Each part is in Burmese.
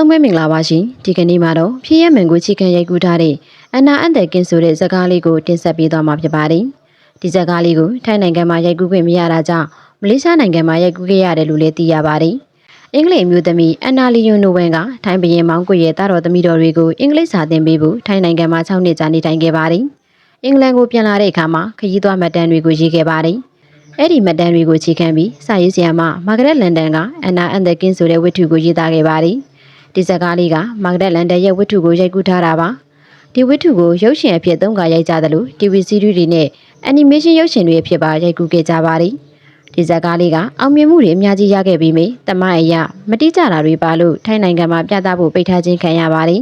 လုံးပဲမင်္ဂလာပါရှင်ဒီကနေ့မှာတော့ဖြည့်ရမန်ကိုချီကန်ရိုက်ကူးထားတဲ့အနာအန်တဲ့ကင်းဆိုတဲ့ဇာတ်ကားလေးကိုတင်ဆက်ပေးသွားမှာဖြစ်ပါတယ်ဒီဇာတ်ကားလေးကိုထိုင်းနိုင်ငံမှာရိုက်ကူးခွင့်မရတာကြောင့်မလေးရှားနိုင်ငံမှာရိုက်ကူးခဲ့ရတယ်လို့လည်းသိရပါတယ်အင်္ဂလိပ်အမျိုးသမီးအန်နာလီယွန်နိုဝင်ကထိုင်းဘရင်မောင်ကိုရဲ့တာတော်သမီးတော်တွေကိုအင်္ဂလိပ်စာသင်ပေးဖို့ထိုင်းနိုင်ငံမှာ6နှစ်ကြာနေထိုင်ခဲ့ပါတယ်အင်္ဂလန်ကိုပြန်လာတဲ့အခါမှာခရီးသွားမှတ်တမ်းတွေကိုရေးခဲ့ပါတယ်အဲ့ဒီမှတ်တမ်းတွေကိုခြေခံပြီးစာရေးဆရာမမာဂရက်လန်ဒန်ကအန်နာအန်တဲ့ကင်းဆိုတဲ့ဝတ္ထုကိုရေးသားခဲ့ပါတယ် ဒီဇာတ်ကားလေးကမာဂရက်လန်ဒန်ရဲ့ဝတ္ထုကိုရိုက်ကူးထားတာပါဒီဝတ္ထုကိုရုပ်ရှင်အဖြစ်သုံးခါရိုက်ကြတယ်လို့ TV စီးရီးတွေနဲ့ animation ရုပ်ရှင်တွေအဖြစ်ပါရိုက်ကူးခဲ့ကြပါတယ်ဒီဇာတ်ကားလေးကအောင်မြင်မှုတွေအများကြီးရခဲ့ပြီးမြတမအရမတိကျတာတွေပါလို့ထိုင်းနိုင်ငံမှာပြသဖို့ပိတ်ထားခြင်းခံရပါတယ်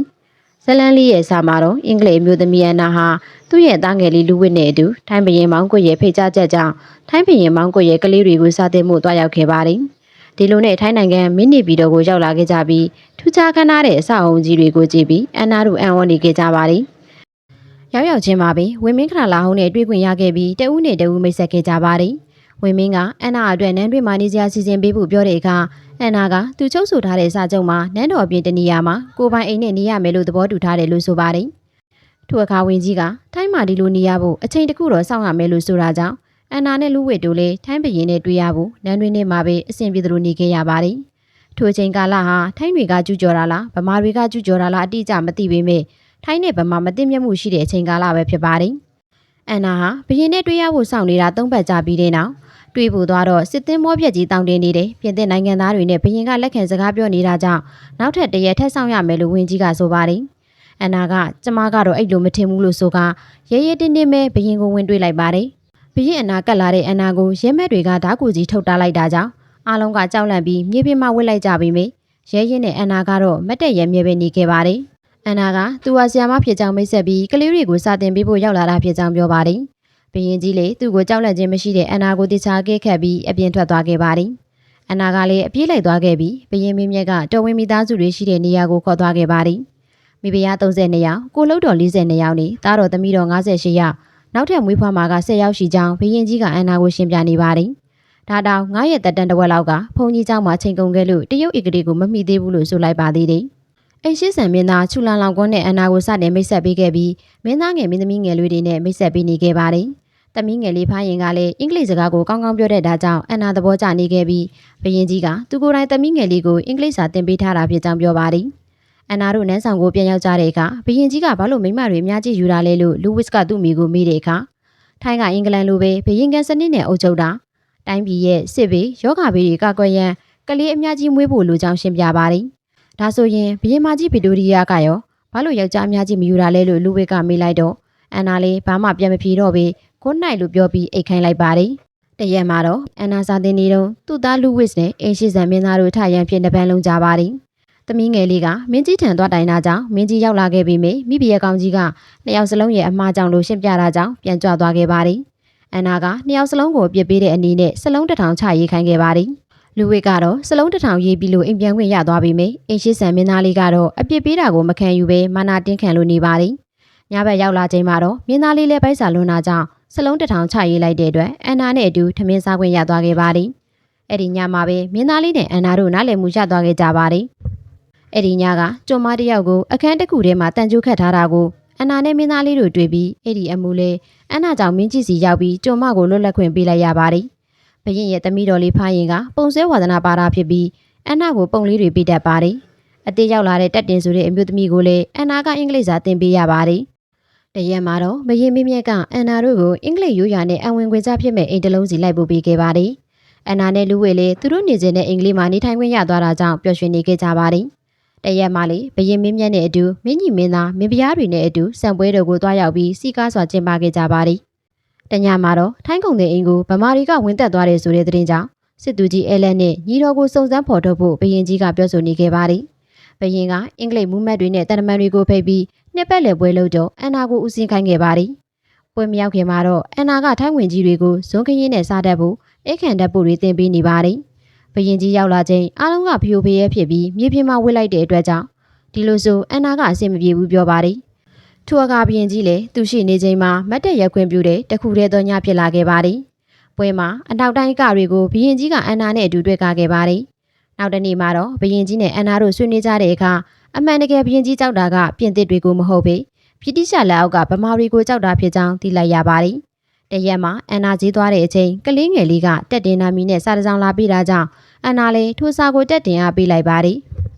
ဇလန်လေးရဲ့စာမှာတော့အင်္ဂလိပ်အမျိုးသမီးအနာဟာသူ့ရဲ့သားငယ်လေးလူဝစ်နဲ့အတူထိုင်းဘရင်မောင်ကိုရဲ့ဖိတ်ကြားချက်ကြောင့်ထိုင်းဘရင်မောင်ကိုရဲ့ကလေးတွေကိုစာသင်မှုတွားရောက်ခဲ့ပါတယ် ဒီလိုနဲ့ထိုင်းနိုင်ငံမင်းနေပြည်တော်ကိုရောက်လာခဲ့ကြပြီးထူးခြားခမ်းနားတဲ့အဆောက်အုံကြီးတွေကိုကြည့်ပြီးအန်နာတို့အံ့ဩနေခဲ့ကြပါတယ်ရောက်ရောက်ချင်းမှာပဲဝင်းမင်းခရလာဟုံးနဲ့တွေ့ခွင့်ရခဲ့ပြီးတဦးနဲ့တဦးမိတ်ဆက်ခဲ့ကြပါတယ်ဝင်းမင်းကအန်နာအတွက်နန်းတွင်မာနေစရာစီစဉ်ပေးဖို့ပြောတဲ့အခါအန်နာကသူချုပ်ဆိုထားတဲ့စာချုပ်မှာနန်းတော်အပြင်တနေရာမှာကိုပိုင်အိမ်နဲ့နေရမယ်လို့သဘောတူထားတယ်လို့ဆိုပါတယ်ထိုအခါဝင်းကြီးကထိုင်းမာဒီလိုနေရဖို့အချိန်တစ်ခုတော့စောင့်ရမယ်လို့ဆိုတာကြောင့် အန်နာနဲ့လူဝစ်တို့လည်းထိုင်းဘရင်နဲ့တွေ့ရဖို့နန်းတွင်ထဲမှာပဲအဆင်ပြေသလိုနေခဲ့ရပါတယ်ထိုအချိန်ကာလဟာထိုင်းတွေကကျူးကျော်တာလားဗမာတွေကကျူးကျော်တာလားအတိအကျမသိပေမဲ့ထိုင်းနဲ့ဗမာမသိမျက်မှုရှိတဲ့အချိန်ကာလပဲဖြစ်ပါတယ်အန်နာဟာဘရင်နဲ့တွေ့ရဖို့စောင့်နေတာသုံးပတ်ကြာပြီးတဲ့နောက်တွေ့ဖို့သွားတော့စစ်သင်းမောပြက်ကြီးတောင်းတင်နေတယ်ပြင်သစ်နိုင်ငံသားတွေနဲ့ဘရင်ကလက်ခံစကားပြောနေတာကြောင့်နောက်ထပ်တရက်ထပ်ဆောင်ရမယ်လို့ဝင်းကြီးကဆိုပါတယ်အန်နာကကျမကတော့အဲ့လိုမထင်ဘူးလို့ဆိုကရဲရဲတင်းတင်းပဲဘရင်ကိုဝင်တွေ့လိုက်ပါတယ်ဘ ရင်အနာကတ်လာတဲ့အန်နာကိုရဲမက်တွေကဓာတ်ကူကြီးထုတ်တားလိုက်တာကြောင့်အားလုံးကကြောက်လန့်ပြီးမြေပြင်မှာဝစ်လိုက်ကြပြီးမိရဲရင်နဲ့အန်နာကတော့မတ်တက်ရဲမြဲပဲနေခဲ့ပါတယ်အန်နာကသူဟာဆီယာမဖြစ်ကြောင်းမိတ်ဆက်ပြီးကလေးတွေကိုစာတင်ပေးဖို့ရောက်လာတာဖြစ်ကြောင်းပြောပါတယ်ဘရင်ကြီးလေသူ့ကိုကြောက်လန့်ခြင်းမရှိတဲ့အန်နာကိုတခြားကဲခတ်ပြီးအပြင်ထွက်သွားခဲ့ပါတယ်အန်နာကလည်းအပြေးလိုက်သွားခဲ့ပြီးဘရင်မင်းမြတ်ကတော်ဝင်မိသားစုတွေရှိတဲ့နေရာကိုခေါ်သွားခဲ့ပါတယ်မိဖုရား32ယောက်ကိုလုတ်တော်42ယောက်နဲ့သားတော်သမီးတော်58ယောက် နောက်ထပ်မွေးဖွားမှာက10ယောက်ရှိကြောင်းဘရင်ကြီးကအန်နာကိုရှင်းပြနေပါတယ်ဒါတောင်9ရက်တက်တန်တဝက်လောက်ကဘုံကြီးเจ้าမှာချိန်ကုန်ခဲ့လို့တရုတ်ဧကတိကိုမမိသေးဘူးလို့ဆိုလိုက်ပါသေးတယ်အိမ်ရှိဆန်မင်းသားချူလန်လောင်ကွန်းနဲ့အန်နာကိုစတင်မိတ်ဆက်ပေးခဲ့ပြီးမင်းသားငယ်မင်းသမီးငယ်လေးတွေနဲ့မိတ်ဆက်ပေးနေခဲ့ပါတယ်။သမီးငယ်လေးဖားရင်ကလည်းအင်္ဂလိပ်စကားကိုကောင်းကောင်းပြောတဲ့ဒါကြောင့်အန်နာသဘောကျနေခဲ့ပြီးဘရင်ကြီးကသူကိုယ်တိုင်သမီးငယ်လေးကိုအင်္ဂလိပ်စာသင်ပေးထားတာဖြစ်ကြောင်းပြောပါတယ်။ အန်နာတို့နန်းဆောင်ကိုပြန်ရောက်ကြတဲ့အခါဘရင်ကြီးကဘာလို့မိမတွေအများကြီးယူတာလဲလို့လူဝစ်ကသူ့မိကိုမေးတဲ့အခါထိုင်းကအင်္ဂလန်လိုပဲဘရင်ကန်စနစ်နဲ့အုပ်ချုပ်တာတိုင်းပြည်ရဲ့စစ်ဘေးယောဂဘေးတွေကကွယ်ရန်ကလေးအများကြီးမွေးဖို့လိုကြောင်းရှင်းပြပါတယ်။ဒါဆိုရင်ဘရင်မကြီးဗီတိုရီယာကရောဘာလို့ယောက်ျားအများကြီးမယူတာလဲလို့လူဝစ်ကမေးလိုက်တော့အန်နာလေးဘာမှပြန်မဖြေတော့ပေခွန်းနိုင်လို့ပြောပြီးအိတ်ခိုင်းလိုက်ပါတယ်။တရက်မှာတော့အန်နာစာတင်နေတော့သူ့သားလူဝစ်နဲ့အင်းရှိဆန်မင်းသားတို့ထရန်ဖြစ်နှပန်းလုံးကြပါတယ်။ သမီးငယ်လေးကမင်းကြီးထံသွားတိုင်တာကြောင့်မင်းကြီးရောက်လာခဲ့ပြီးမိမိဘရဲ့ကောင်ကြီးကနှစ်ယောက်စလုံးရဲ့အမှားကြောင့်လို့ရှင်းပြတာကြောင့်ပြန်ကြွသွားခဲ့ပါတယ်။အန်နာကနှစ်ယောက်စလုံးကိုပြစ်ပေးတဲ့အနေနဲ့စလုံးတစ်ထောင်ချရေးခိုင်းခဲ့ပါတယ်။လူဝစ်ကတော့စလုံးတစ်ထောင်ရေးပြီးလို့အိမ်ပြန်ခွင့်ရသွားပြီမိအင်းရှိဆန်မင်းသားလေးကတော့အပြစ်ပေးတာကိုမခံယူဘဲမာနာတင်းခံလို့နေပါတယ်။ညဘက်ရောက်လာချိန်မှာတော့မင်းသားလေးလည်းပိုက်စာလွန်တာကြောင့်စလုံးတစ်ထောင်ချရေးလိုက်တဲ့အတွက်အန်နာနဲ့အတူထမင်းစားခွင့်ရသွားခဲ့ပါတယ်။အဲ့ဒီညမှာပဲမင်းသားလေးနဲ့အန်နာတို့နားလည်မှုရသွားခဲ့ကြပါတယ်။ အဲ့ဒီညကကျွန်းမတစ်ယောက်ကိုအခန်းတစ်ခုထဲမှာတန်ကျိုးခတ်ထားတာကိုအန်နာနဲ့မင်းသားလေးတို့တွေ့ပြီးအဲ့ဒီအမှုလေးအန်နာကြောင့်မင်းကြီးစီရောက်ပြီးကျွန်းမကိုလွတ်လပ်ခွင့်ပေးလိုက်ရပါတယ်။ဘရင်ရဲ့သမီးတော်လေးဖားရင်ကပုံဆွဲဝါဒနာပါတာဖြစ်ပြီးအန်နာကိုပုံလေးတွေပေးတတ်ပါတယ်။အတေးရောက်လာတဲ့တက်တင်ဆိုတဲ့အမျိုးသမီးကိုလည်းအန်နာကအင်္ဂလိပ်စာသင်ပေးရပါတယ်။တရက်မှာတော့မရင်မင်းမြတ်ကအန်နာတို့ကိုအင်္ဂလိပ်ရိုးရာနဲ့အဝင်ခွင့်ကြဖြစ်မဲ့အိမ်တလုံးစီလိုက်ပို့ပေးခဲ့ပါတယ်။အန်နာနဲ့လူဝေလည်းသူတို့နေစဉ်နဲ့အင်္ဂလိပ်မှာနေထိုင်ခွင့်ရသွားတာကြောင့်ပျော်ရွှင်နေခဲ့ကြပါတယ်။ တရက်မှာလေဘရင်မင်းမြတ်နဲ့အတူမင်းကြီးမင်းသားမင်းပြားတွေနဲ့အတူစံပွဲတော်ကိုတွားရောက်ပြီးစီကားစွာကျင်းပခဲ့ကြပါတယ်။တညမှာတော့ထိုင်းကုန်တဲ့အင်ကိုဗမာတွေကဝင်သက်သွားတယ်ဆိုတဲ့သတင်းကြောင့်စစ်သူကြီးအဲလက်နဲ့ညီတော်ကိုစုံစမ်းဖော်ထုတ်ဖို့ဘရင်ကြီးကပြောဆိုနေခဲ့ပါတယ်။ဘရင်ကအင်္ဂလိပ်မူမတ်တွေနဲ့တန်တမန်တွေကိုဖိတ်ပြီးနှစ်ပတ်လည်ပွဲလုပ်တော့အန်နာကိုဦးစင်းခိုင်းခဲ့ပါတယ်။ပွဲမရောက်ခင်မှာတော့အန်နာကထိုင်းဝင်ကြီးတွေကိုဇွန်ခရင်နဲ့စားတတ်ဖို့အိတ်ခံတတ်ဖို့တွေသင်ပေးနေပါတယ်။ ဘရင်ကြီးရောက်လာချိန်အားလုံးကဖျို့ဖျဲဖြစ်ပြီးမြေပြင်မှာဝစ်လိုက်တဲ့အတွက်ကြောင့်ဒီလိုဆိုအန်နာကအဆင်မပြေဘူးပြောပါတယ်။ထိုအခါဘရင်ကြီးလည်းသူရှိနေချိန်မှာမတ်တက်ရက်ခွင့်ပြုတဲ့တခုတည်းသောညဖြစ်လာခဲ့ပါတယ်။ပွဲမှာအနောက်တိုင်းကတွေကိုဘရင်ကြီးကအန်နာနဲ့အတူတွေ့ကားခဲ့ပါတယ်။နောက်တစ်နေ့မှာတော့ဘရင်ကြီးနဲ့အန်နာတို့ဆွေးနွေးကြတဲ့အခါအမှန်တကယ်ဘရင်ကြီးကြောက်တာကပြင်သစ်တွေကိုမဟုတ်ပေဗြိတိရှလက်အောက်ကဗမာတွေကိုကြောက်တာဖြစ်ကြောင်းသိလိုက်ရပါတယ်။ တရက်မှာအန်နာကြီးသွားတဲ့အချိန်ကလေးငယ်လေးကတက်တင်နာမီနဲ့စာတစ်စောင်းလာပေးတာကြောင့်အန်နာလည်းထိုစာကိုတက်တင်အားပေးလိုက်ပါတယ်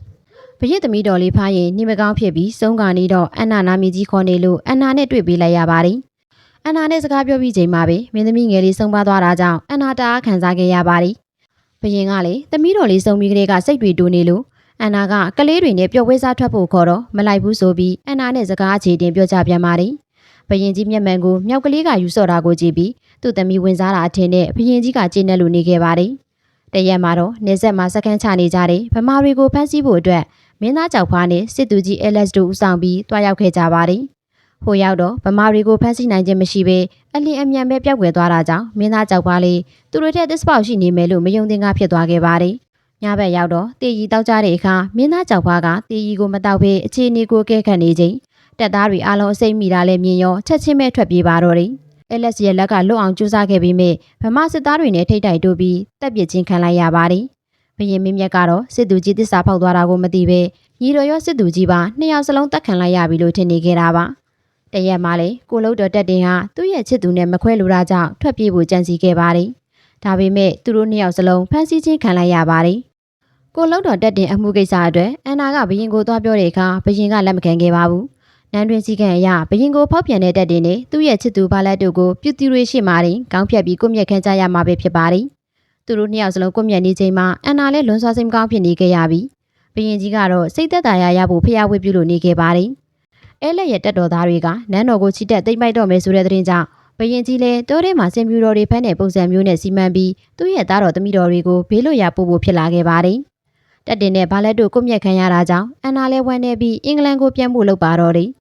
။ဘရင်သမီးတော်လေးဖားရင်နေမကောင်းဖြစ်ပြီးစုံကနေတော့အန်နာနာမီကြီးခေါ်နေလို့အန်နာနဲ့တွေ့ပေးလိုက်ရပါတယ်။အန်နာနဲ့စကားပြောပြီးချိန်မှာပဲမင်းသမီးငယ်လေးဆုံးပါသွားတာကြောင့်အန်နာတအားခံစားခဲ့ရပါတယ်။ဘရင်ကလည်းသမီးတော်လေးဆုံးပြီးကလေးကစိတ်တွေတိုးနေလို့အန်နာကကလေးတွေနဲ့ပျော်ပွဲစားထွက်ဖို့ခေါ်တော့မလိုက်ဘူးဆိုပြီးအန်နာနဲ့စကားအခြေတင်ပြောကြပြန်ပါတယ်။ ဘရင်ကြီးမျက်မှန်ကိုမြောက်ကလေးကယူဆော့တာကိုကြည့်ပြီးသူ့သမီးဝင်စားတာအထင်နဲ့ဘရင်ကြီးကကျေနပ်လို့နေခဲ့ပါတယ်။တရက်မှာတော့နေဆက်မှာစကန်ချနေကြတဲ့ဗမာတွေကိုဖမ်းဆီးဖို့အတွက်မင်းသားကြောက်ဖားနဲ့စစ်သူကြီး LS တို့ဦးဆောင်ပြီးတွားရောက်ခဲ့ကြပါတယ်။ဟိုရောက်တော့ဗမာတွေကိုဖမ်းဆီးနိုင်ခြင်းမရှိဘဲအလင်းအမြန်ပဲပျောက်ကွယ်သွားတာကြောင့်မင်းသားကြောက်ဖားလေးသူတို့ထက်သစ္စာပေါက်ရှိနေမယ်လို့မယုံသင်္ကာဖြစ်သွားခဲ့ပါတယ်။ညဘက်ရောက်တော့တေရီတောက်ကြတဲ့အခါမင်းသားကြောက်ဖားကတေရီကိုမတောက်ဘဲအခြေအနေကိုကဲခတ်နေချိန် တက်သားတွေအားလုံးအစိမ့်မိတာလည်းမြင်ရောချက်ချင်းပဲထွက်ပြေးပါတော့တယ်။ LS ရဲ့လက်ကလွတ်အောင်ကြိုးစားခဲ့ပြီးမြဗမာစစ်သားတွေနဲ့ထိတ်တိုက်တိုးပြီးတပ်ပစ်ချင်းခံလိုက်ရပါတယ်။ဘရင်မင်းမြတ်ကတော့စစ်သူကြီးတစ္ဆာဖောက်သွားတာကိုမသိဘဲညီတော်ရောစစ်သူကြီးပါနှစ်ယောက်စလုံးတတ်ခံလိုက်ရပြီလို့ထင်နေခဲ့တာပါ။တရက်မှလည်းကိုလုံးတော်တက်တင်ဟာသူ့ရဲ့ချစ်သူနဲ့မခွဲလိုတာကြောင့်ထွက်ပြေးဖို့ကြံစီခဲ့ပါတယ်။ဒါပေမဲ့သူတို့နှစ်ယောက်စလုံးဖမ်းဆီးခြင်းခံလိုက်ရပါတယ်။ကိုလုံးတော်တက်တင်အမှုကိစ္စအတွက်အန်နာကဘရင်ကိုသွားပြောတဲ့အခါဘရင်ကလက်မခံခဲ့ပါဘူး။ နန်းတွင်စည်းကံအရဘရင်ကိုဖောက်ပြန်တဲ့တက်တင်နဲ့သူ့ရဲ့ချစ်သူဘာလက်တို့ကိုပြုတီတွေရှိမှရင်ကောင်းဖြတ်ပြီးကိုမြက်ခန်းကြရမှာပဲဖြစ်ပါတယ်။သူတို့နှစ်ယောက်စလုံးကိုမြက်နေချိန်မှာအန်နာလည်းလွန်စွာစိတ်မကောင်းဖြစ်နေခဲ့ရပြီ။ဘရင်ကြီးကတော့စိတ်သက်သာရရဖို့ဖျားဝေပြုလို့နေခဲ့ပါတယ်။အဲလက်ရဲ့တက်တော်သားတွေကနန်းတော်ကိုချီတက်သိမ့်ပိုက်တော့မယ်ဆိုတဲ့သတင်းကြောင့်ဘရင်ကြီးလည်းတိုးထဲမှာစင်ပြူတော်တွေဖမ်းတဲ့ပုံစံမျိုးနဲ့စီမံပြီးသူ့ရဲ့သားတော်သမီးတော်တွေကိုဘေးလွတ်ရာပို့ဖို့ဖြစ်လာခဲ့ပါတယ်။တက်တင်နဲ့ဘာလက်တို့ကိုမြက်ခံရတာကြောင့်အန်နာလည်းဝမ်းနေပြီးအင်္ဂလန်ကိုပြန်ဖို့လုပ်ပါတော့တယ်။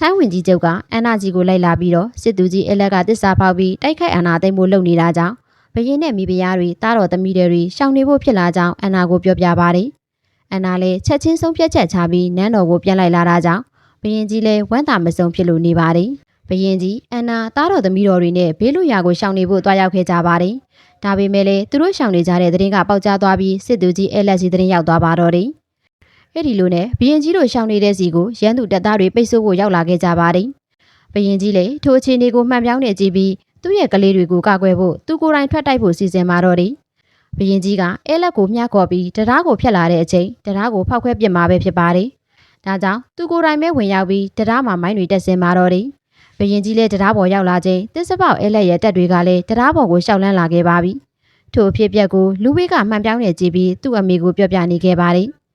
ထိုင်းဝင်ကြီးချုပ်ကအန်နာကြီးကိုလိုက်လာပြီးတော့စစ်သူကြီးအလက်ကတစ္ဆာဖောက်ပြီးတိုက်ခိုက်အာဏာသိမ်းဖို့လုပ်နေတာကြောင့်ဘရင်နဲ့မိဖုရားတွေတားတော်သမီးတွေရှောင်နေဖို့ဖြစ်လာကြောင်းအန်နာကိုပြောပြပါတယ်။အန်နာလည်းချက်ချင်းဆုံးဖြတ်ချက်ချပြီးနန်းတော်ကိုပြန်လိုက်လာတာကြောင့်ဘရင်ကြီးလည်းဝမ်းသာမဆုံးဖြစ်လို့နေပါတယ်။ဘရင်ကြီးအန်နာတားတော်သမီးတော်တွေနဲ့ဘေးလွတ်ရာကိုရှောင်နေဖို့တွားရောက်ခဲ့ကြပါတယ်။ဒါပေမဲ့လည်းသူတို့ရှောင်နေကြတဲ့သတင်းကပေါက်ကြားသွားပြီးစစ်သူကြီးအဲလက်စီသတင်းရောက်သွားပါတော့တယ်။ အဲ့ဒီလိုနဲ့ဘရင်ကြီးတို့ရှောင်နေတဲ့စီကိုရန်သူတပ်သားတွေပိတ်ဆို့ဖို့ရောက်လာခဲ့ကြပါတယ်။ဘရင်ကြီးလည်းထိုအခြေအနေကိုမှန်ပြောင်းနေကြည့်ပြီးသူ့ရဲ့ကလေးတွေကိုကာကွယ်ဖို့သူကိုယ်တိုင်ထွက်တိုက်ဖို့စီစဉ်มาတော့တယ်။ဘရင်ကြီးကအဲလက်ကိုမျှခေါ်ပြီးတရားကိုဖျက်လာတဲ့အချိန်တရားကိုဖောက်ခွဲပစ်မှာပဲဖြစ်ပါတယ်။ဒါကြောင့်သူကိုယ်တိုင်ပဲဝင်ရောက်ပြီးတရားမှာမိုင်းတွေတက်ဆင်มาတော့တယ်။ဘရင်ကြီးလည်းတရားပေါ်ရောက်လာချိန်တစ်စပေါက်အဲလက်ရဲ့တက်တွေကလည်းတရားပေါ်ကိုရှောက်လန်းလာခဲ့ပါပြီ။ထို့အဖြစ်ပြက်ကိုလူဝေးကမှန်ပြောင်းနေကြည့်ပြီးသူ့အမေကိုပြောပြနေခဲ့ပါတယ်။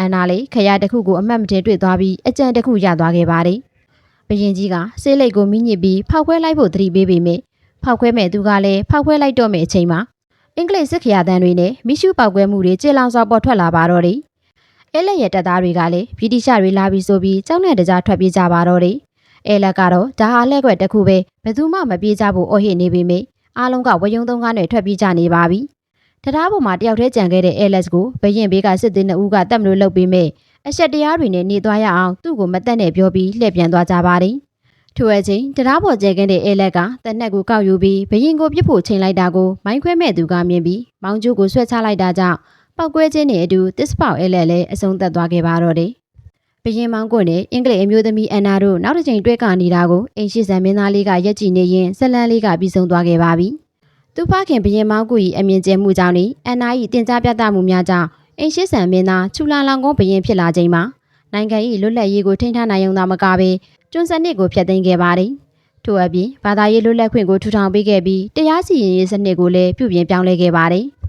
အန်နာလေးခရတစ်ခုကိုအမှတ်မတင်တွေ့သွားပြီးအကြံတစ်ခုရသွားခဲ့ပါတယ်။ဘရင်ကြီးကဆေးလိတ်ကိုမိညစ်ပြီးဖောက်ခွဲလိုက်ဖို့သတိပေးပေမယ့်ဖောက်ခွဲမဲ့သူကလည်းဖောက်ခွဲလိုက်တော့မယ့်အချိန်မှာအင်္ဂလိပ်စစ်ခရာတန်းတွေနဲ့မိရှုပောက်ကွဲမှုတွေကြေလောင်စွာပေါ်ထွက်လာပါတော့တယ်။အဲလက်ရဲ့တပ်သားတွေကလည်းဗြိတိရှတွေလာပြီးဆိုပြီးကြောက်နဲ့တကြားထွက်ပြေးကြပါတော့တယ်။အဲလက်ကတော့ဒါဟာလက်ွက်တစ်ခုပဲဘယ်သူမှမပြေးကြဘူးအော်ဟစ်နေပေမယ့်အားလုံးကဝယုံသုံးကားနဲ့ထွက်ပြေးကြနေပါပြီ။ တရားပေါ်မှာတယောက်တည်းကြံခဲ့တဲ့အဲလက်ကိုဘရင်ဘေးကစစ်သည်နှစ်ဦးကတက်မလို့လုပ်ပြီးမြအဆက်တရားတွေနဲ့နေသွားရအောင်သူ့ကိုမတက်နဲ့ပြောပြီးလှည့်ပြန်သွားကြပါတယ်။ထိုအချိန်တရားပေါ်ကျဲကင်းတဲ့အဲလက်ကတနက်ကိုကောက်ယူပြီးဘရင်ကိုပြစ်ဖို့ချိန်လိုက်တာကိုမိုင်းခွဲမဲ့သူကမြင်ပြီးမောင်ကျိုးကိုဆွဲချလိုက်တာကြောင့်ပောက်ကွဲခြင်းနဲ့အတူတစ်စပေါက်အဲလက်လည်းအဆုံးသတ်သွားခဲ့ပါတော့တယ်။ဘရင်မောင်ကိုနဲ့အင်္ဂလိပ်အမျိုးသမီးအန်နာတို့နောက်တစ်ချိန်တွေ့ကနေတာကိုအိမ်ရှိဆန်မင်းသားလေးကရက်ကြည့်နေရင်ဇလန်းလေးကပြီးဆုံးသွားခဲ့ပါပြီ။ သူဖခင်ဘရင်မောင်ကို၏အမြင်ကျဲမှုကြောင့်အန်နာ၏တင် जा ပြသမှုများကြောင့်အိမ်ရှိဆန်မင်းသားချူလာလောင်ကုန်းဘရင်ဖြစ်လာချိန်မှာနိုင်ငံ၏လွတ်လပ်ရေးကိုထိန်းထားနိုင်ုံသာမကဘဲကျွန်းစနစ်ကိုဖျက်သိမ်းခဲ့ပါတယ်။ထို့အပြင်ဘာသာရေးလွတ်လပ်ခွင့်ကိုထူထောင်ပေးခဲ့ပြီးတရားစီရင်ရေးစနစ်ကိုလည်းပြုပြင်ပြောင်းလဲခဲ့ပါတယ်။